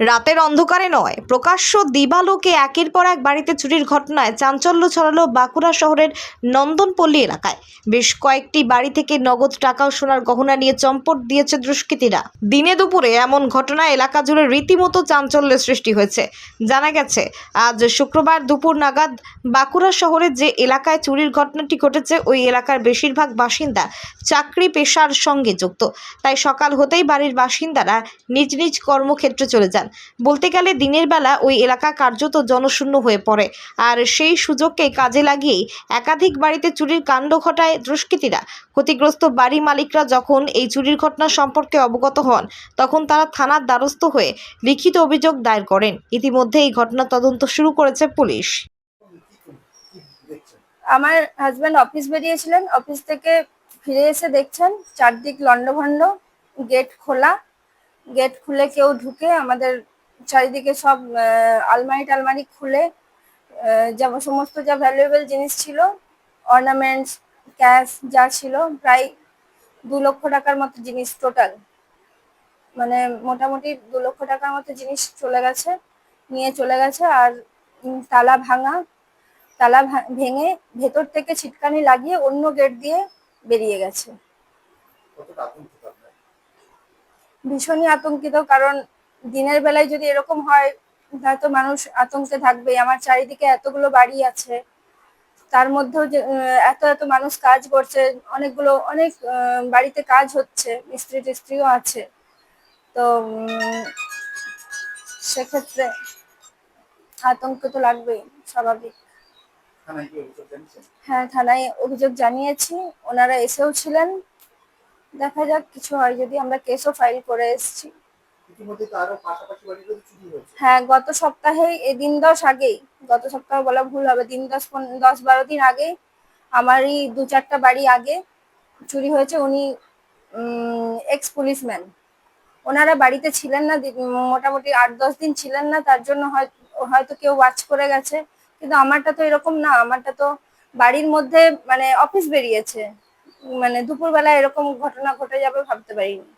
রাতের অন্ধকারে নয়, প্রকাশ্য দিবালোকে একের পর এক বাড়িতে চুরির ঘটনায় চাঞ্চল্য ছড়ালো বাঁকুড়া শহরের নন্দনপল্লী এলাকায়। বেশ কয়েকটি বাড়ি থেকে নগদ টাকা সোনার গহনা নিয়ে চম্পট দিয়েছে দুষ্কৃতীরা। দিনে দুপুরে এমন ঘটনা এলাকা জুড়ে রীতিমতো চাঞ্চল্যের সৃষ্টি হয়েছে। জানা গেছে, আজ শুক্রবার দুপুর নাগাদ বাঁকুড়া শহরের যে এলাকায় চুরির ঘটনাটি ঘটেছে, ওই এলাকার বেশিরভাগ বাসিন্দা চাকরি পেশার সঙ্গে যুক্ত। তাই সকাল হতেই বাড়ির বাসিন্দারা নিজ নিজ কর্মক্ষেত্রে চলে যান। বলতে গেলে দিনের বেলা ওই এলাকা কার্যত জনশূন্য হয়ে পড়ে। আর সেই সুযোগকে কাজে লাগিয়েই একাধিক বাড়িতে চুরির কাণ্ড ঘটায় দুষ্কৃতীরা। ক্ষতিগ্রস্ত বাড়ি মালিকরা যখন এই চুরির ঘটনা সম্পর্কে অবগত হন, তখন তারা থানার দ্বারস্থ হয়ে লিখিত অভিযোগ দায়ের করেন। ইতিমধ্যে এই ঘটনা তদন্ত শুরু করেছে পুলিশ। আমার হাজব্যান্ড অফিস বেরিয়েছিলেন। অফিস থেকে ফিরে এসে দেখছেন চারদিক লন্ডভন্ড গেট খোলা। গেট খুলে কেউ ঢুকে আমাদের চারিদিকে সব আলমারি টালমারি খুলে যেমন সমস্ত যা ভ্যালুয়েবল জিনিস ছিল অর্নামেন্টস ক্যাশ যা ছিল, প্রায় দু লক্ষ টাকার মতো জিনিস টোটাল মানে মোটামুটি দু লক্ষ টাকার মতো জিনিস চলে গেছে, নিয়ে চলে গেছে, আর তালা ভাঙা, তালা ভেঙে ভেতর থেকে ছিটকানি লাগিয়ে অন্য গেট দিয়ে বেরিয়ে গেছে। ভীষণই আতঙ্কিত কারণ দিনের বেলায় যদি এরকম হয় হয়তো মানুষ আতঙ্কে থাকবে আমার চারিদিকে এতগুলো বাড়ি আছে তার মধ্যেও যে এত এত মানুষ কাজ করছে অনেকগুলো অনেক বাড়িতে কাজ হচ্ছে মিস্ত্রি টিস্ত্রিও আছে। তো সেক্ষেত্রে আতঙ্ক তো লাগবেই স্বাভাবিক। হ্যাঁ থানায় অভিযোগ জানিয়েছি। ওনারা এসেও ছিলেন দেখা যাক কিছু হয় যদি আমরা কেসও ফাইল করে এসেছি। হ্যাঁ গত সপ্তাহে এই দিন দশ আগেই গত সপ্তাহে বলা ভুল হবে দিন দশ দশ বারো দিন আগে আমারই দু চারটা বাড়ি আগে চুরি হয়েছে। উনি এক্স পুলিশম্যান ওনারা বাড়িতে ছিলেন না মোটামুটি আট দশ দিন ছিলেন না তার জন্য হয়- হয়তো কেউ ওয়াচ করে গেছে। কিন্তু আমারটা তো এরকম না আমারটা তো বাড়ির মধ্যে মানে অফিস বেরিয়েছে। মানে দুপুরবেলা এরকম ঘটনা ঘটে যাবে ভাবতে পারিনি।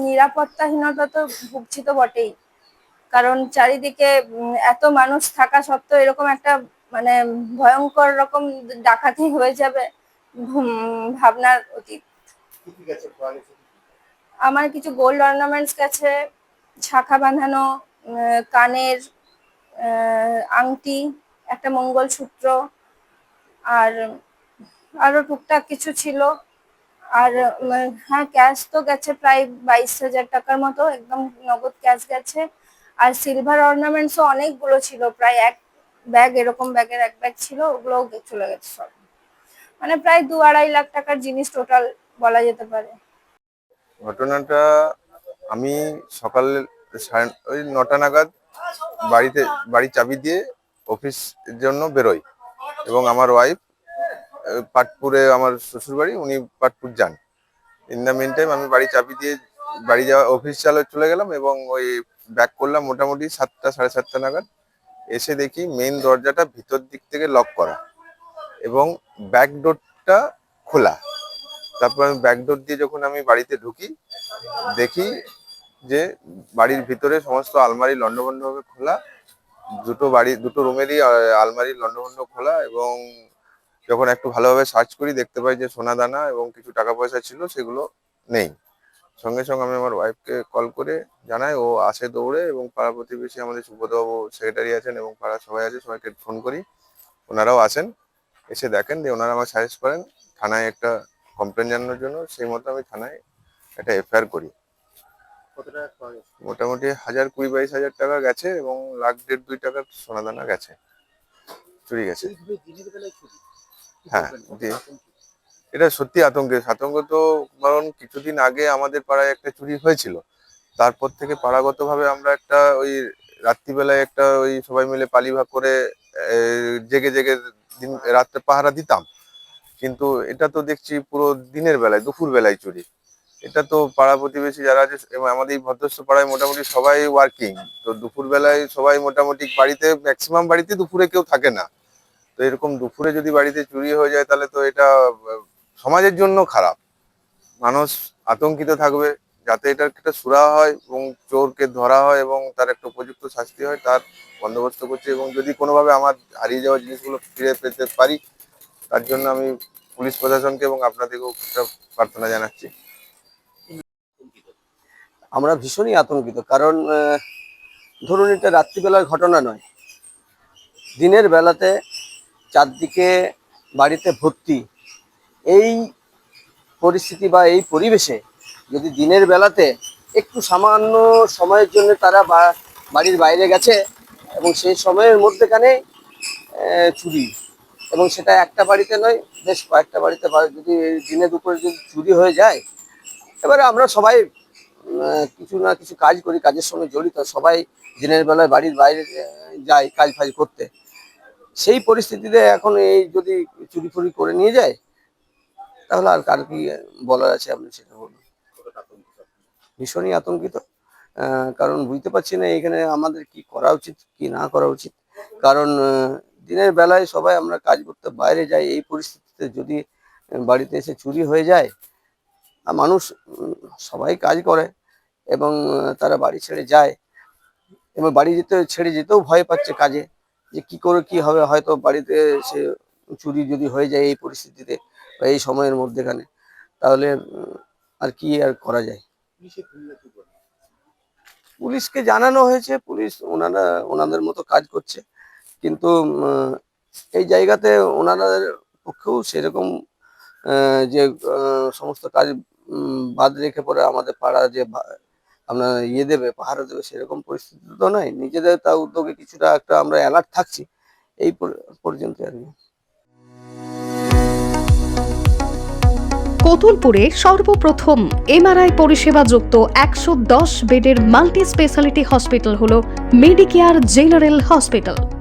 নিরাপত্তাহীনতা তো ভুগছি তো বটেই। কারণ চারিদিকে এত মানুষ থাকা সত্ত্বেও এরকম একটা মানে ভয়ঙ্কর রকম ডাকাতি হয়ে যাবে ভাবনার অতীত। আমার কিছু গোল্ড অর্নামেন্টস গেছে শাখা বাঁধানো কানের আংটি একটা মঙ্গলসূত্র আর আরও টুকটাক কিছু ছিল। আর হ্যাঁ ক্যাশ তো গেছে প্রায় বাইশ হাজার টাকার মতো, একদম নগদ ক্যাশ গেছে। আর সিলভার অর্নামেন্টসও অনেকগুলো ছিল, প্রায় এক ব্যাগ এরকম ব্যাগের এক ব্যাগ ছিল, ওগুলোও চলে গেছে সব। মানে প্রায় দু আড়াই লাখ টাকার জিনিস টোটাল বলা যেতে পারে। ঘটনাটা আমি সকাল সাড়ে, ওই নটা নাগাদ বাড়িতে বাড়ির চাবি দিয়ে অফিসের জন্য বেরোই। এবং আমার ওয়াইফ পাটপুরে আমার শ্বশুর বাড়ি উনি পাটপুর যান। ইন দ্য মিন টাইম আমি বাড়ি চাবি দিয়ে বাড়ি যাওয়া, অফিস চালে চলে গেলাম এবং ওই ব্যাক করলাম মোটামুটি সাতটা, সাড়ে সাতটা নাগাদ। এসে দেখি মেইন দরজাটা ভিতর দিক থেকে লক করা এবং ব্যাক ডোরটা খোলা। তারপর আমি ব্যাক ডোর দিয়ে যখন আমি বাড়িতে ঢুকি, দেখি যে বাড়ির ভিতরে সমস্ত আলমারি লন্ডভন্ডভাবে খোলা। দুটো বাড়ি, দুটো রুমেরই আলমারি লন্ডভন্ড খোলা এবং যখন একটু ভালোভাবে সার্চ করি, দেখতে পাই যে সোনা দানা এবং কিছু টাকা পয়সা ছিল, সেগুলো নেই। সঙ্গে সঙ্গে আমি আমার ওয়াইফকে কল করে জানাই, ও আসে দৌড়ে এবং পাড়া প্রতিবেশী আমাদের সুব্রতবাবু সেক্রেটারি আছেন এবং পাড়ার সবাই আছে, সবাইকে ফোন করি। ওনারাও আসেন, এসে দেখেন যে ওনারা আমার সাজেস্ট করেন, থানায় একটা কমপ্লেন জানানোর জন্য। সেই মতো আমি থানায় একটা এফআইআর করি। কত টাকা পাওয়া মোটামুটি হাজার কুড়ি বাইশ হাজার টাকা গেছে এবং লাখ দেড় দুই টাকার সোনাদানা গেছে চুরি গেছে। হ্যাঁ। এটা সত্যি আতঙ্কের আতঙ্ক তো কারণ কিছুদিন আগে আমাদের পাড়ায় একটা চুরি হয়েছিল। তারপর থেকে পাড়াগতভাবে আমরা একটা ওই রাত্রিবেলায় একটা ওই সবাই মিলে পালি ভাগ করে জেগে জেগে দিন রাত্রে পাহারা দিতাম। কিন্তু এটা তো দেখছি পুরো দিনের বেলায় দুপুর বেলায় চুরি। এটা তো পাড়া প্রতিবেশী যারা আছে, এবং আমাদের এই ভদ্রস্থ পাড়ায় মোটামুটি সবাই ওয়ার্কিং তো দুপুর বেলায় সবাই মোটামুটি বাড়িতে ম্যাক্সিমাম বাড়িতে দুপুরে কেউ থাকে না। তো এরকম দুপুরে যদি বাড়িতে চুরি হয়ে যায়, তাহলে তো এটা, সমাজের জন্য খারাপ। মানুষ আতঙ্কিত থাকবে, যাতে এটার একটা সুরা হয় এবং চোরকে ধরা হয় এবং তার একটা উপযুক্ত শাস্তি হয়, তার বন্দোবস্ত করছে। এবং যদি কোনোভাবে আমার হারিয়ে যাওয়া জিনিসগুলো ফিরে পেতে পারি, তার জন্য আমি পুলিশ প্রশাসনকে এবং আপনাদেরকেও একটা প্রার্থনা জানাচ্ছি। আমরা ভীষণই আতঙ্কিত, কারণ ধরুন এটা রাত্রিবেলার ঘটনা নয়। দিনের বেলাতে চারদিকে বাড়িতে ভর্তি, এই পরিস্থিতি বা এই পরিবেশে যদি দিনের বেলাতে একটু সামান্য সময়ের জন্য তারা বাড়ির বাইরে গেছে এবং সেই সময়ের মধ্যেখানে চুরি, এবং সেটা একটা বাড়িতে নয়, বেশ কয়েকটা বাড়িতে যদি দিনে দুপুরে যদি চুরি হয়ে যায়, এবারে আমরা সবাই কিছু না কিছু কাজ করি, কাজের সঙ্গে জড়িত, সবাই দিনের বেলায় বাড়ির বাইরে যায় কাজ ফাজ করতে। সেই পরিস্থিতিতে এখন এই যদি চুরি ফুরি করে নিয়ে যায়, তাহলে আর কার কি বলার আছে আপনি সেটা বলুন ভীষণই আতঙ্কিত কারণ বুঝতে পারছি না এখানে আমাদের কি করা উচিত, কি না করা উচিত। কারণ দিনের বেলায় সবাই আমরা কাজ করতে বাইরে যাই, এই পরিস্থিতিতে যদি বাড়িতে এসে চুরি হয়ে যায় মানুষ সবাই কাজ করে এবং তারা বাড়ি ছেড়ে যায়। এবং বাড়ি যেতে ছেড়ে যেতেও ভয় পাচ্ছে কাজে যে কি করে কি হবে হয়তো বাড়িতে সে চুরি যদি হয়ে যায় এই পরিস্থিতিতে বা এই সময়ের মধ্যেখানে। তাহলে আর কি আর করা যায়? পুলিশকে জানানো হয়েছে পুলিশ ওনারা ওনাদের মতো কাজ করছে। কিন্তু এই জায়গাতে ওনাদের পক্ষেও সেরকম যে সমস্ত কাজ বাদ রেখে পরে আমাদের পাড়া যে আপনার ইয়ে দেবে, পাহারা দেবে, সেরকম পরিস্থিতি তো নয় নিজেদের তা উদ্যোগে কিছুটা একটা আমরা অ্যালার্ট থাকছি, এই পর্যন্ত আর কি। কতুলপুরে সর্বপ্রথম এমআরআই পরিষেবা যুক্ত একশো দশ বেডের মাল্টি স্পেশালিটি হসপিটাল হল মেডিকেয়ার জেনারেল হসপিটাল